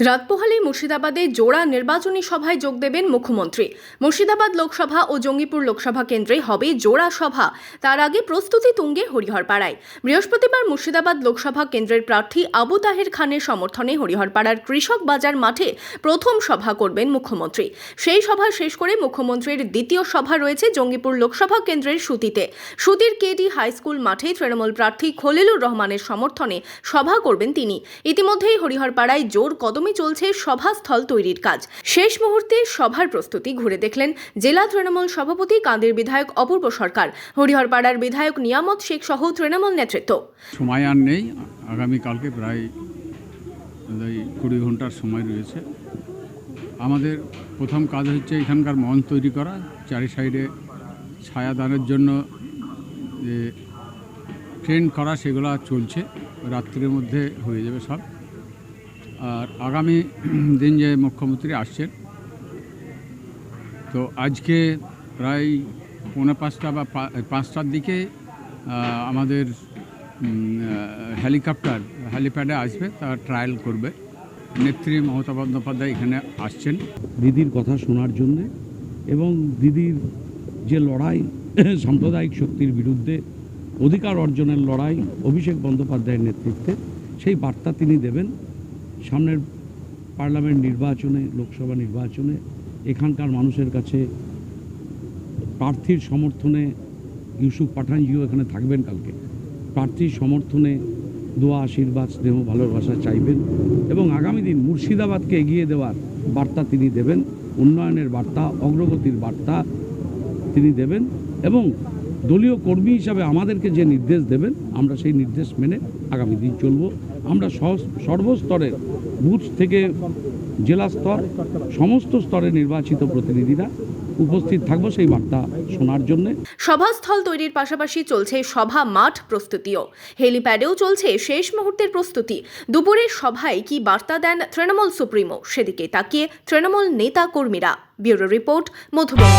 রাত পোহালে মুর্শিদাবাদে জোড়া নির্বাচনী সভায় যোগ দেবেন মুখ্যমন্ত্রী। মুর্শিদাবাদ লোকসভা ও জঙ্গিপুর লোকসভা কেন্দ্রে হবে জোড়া সভা। তার আগে প্রস্তুতি তুঙ্গে হরিহরপাড়ায়। বৃহস্পতিবার মুর্শিদাবাদ লোকসভা কেন্দ্রের প্রার্থী আবু তাহের খানের সমর্থনে হরিহরপাড়ার কৃষক বাজার মাঠে প্রথম সভা করবেন মুখ্যমন্ত্রী। সেই সভা শেষ করে মুখ্যমন্ত্রীর দ্বিতীয় সভা রয়েছে জঙ্গিপুর লোকসভা কেন্দ্রের সুতিতে। সুতির কেডি হাই স্কুল মাঠে তৃণমূল প্রার্থী খলিলুর রহমানের সমর্থনে সভা করবেন তিনি। ইতিমধ্যেই হরিহরপাড়ায় জোর কদমে চলছে সভাস্থল তৈরির কাজ। শেষ মুহূর্তে সভার প্রস্তুতি ঘুরে দেখলেন জেলা তৃণমূল সভাপতি কান্দির বিধায়ক অপূর্ব সরকার, হরিহরপাড়ার বিধায়ক নিয়ামত শেখ সহ তৃণমূল নেতৃত্ব। সময় আর নেই, আগামীকালকে প্রায় কুড়ি ঘণ্টার সময় রয়েছে। আমাদের প্রথম কাজ হচ্ছে এখানকার মঞ্চ তৈরি করা, চারি সাইডে ছায়াদানের জন্য যে ট্রেন্ড করা, সেগুলো চলছে, রাত্রির মধ্যে হয়ে যাবে সব। আর আগামী দিন যে মুখ্যমন্ত্রী আসছেন, তো আজকে প্রায় পৌনে পাঁচটা বা পাঁচটার দিকে আমাদের হেলিকপ্টার, হেলিপ্যাডে আসবে, তারা ট্রায়াল করবে। নেত্রী মমতা বন্দ্যোপাধ্যায় এখানে আসছেন। দিদির কথা শোনার জন্যে এবং দিদির যে লড়াই, সাম্প্রদায়িক শক্তির বিরুদ্ধে অধিকার অর্জনের লড়াই অভিষেক বন্দ্যোপাধ্যায়ের নেতৃত্বে, সেই বার্তা তিনি দেবেন। সামনের পার্লামেন্ট নির্বাচনে, লোকসভা নির্বাচনে, এখানকার মানুষের কাছে প্রার্থীর সমর্থনে ইউসুফ পাঠানজিও এখানে থাকবেন কালকে। প্রার্থীর সমর্থনে দোয়া, আশীর্বাদ, স্নেহ, ভালোবাসা চাইবেন এবং আগামী দিন মুর্শিদাবাদকে এগিয়ে দেওয়ার বার্তা তিনি দেবেন, উন্নয়নের বার্তা, অগ্রগতির বার্তা তিনি দেবেন এবং দলীয় কর্মী হিসাবে আমাদেরকে যে নির্দেশ দেবেন, আমরা সেই নির্দেশ মেনে আগামী দিন চলব। আমরা সর্বস্তরের বুথ থেকে জেলা স্তর, সমস্ত স্তরে নির্বাচিত প্রতিনিধিরা উপস্থিত থাকব সেই বার্তা শোনার জন্যে। সভাস্থল তৈরির পাশাপাশি চলছে সভা মাঠ প্রস্তুতিও। হেলিপ্যাডেও চলছে শেষ মুহূর্তের প্রস্তুতি। দুপুরে সভায় কি বার্তা দেন তৃণমূল সুপ্রিমো? সেদিকে তাকিয়ে তৃণমূল নেতা কর্মীরা ব্যুরো রিপোর্ট, মধুবন।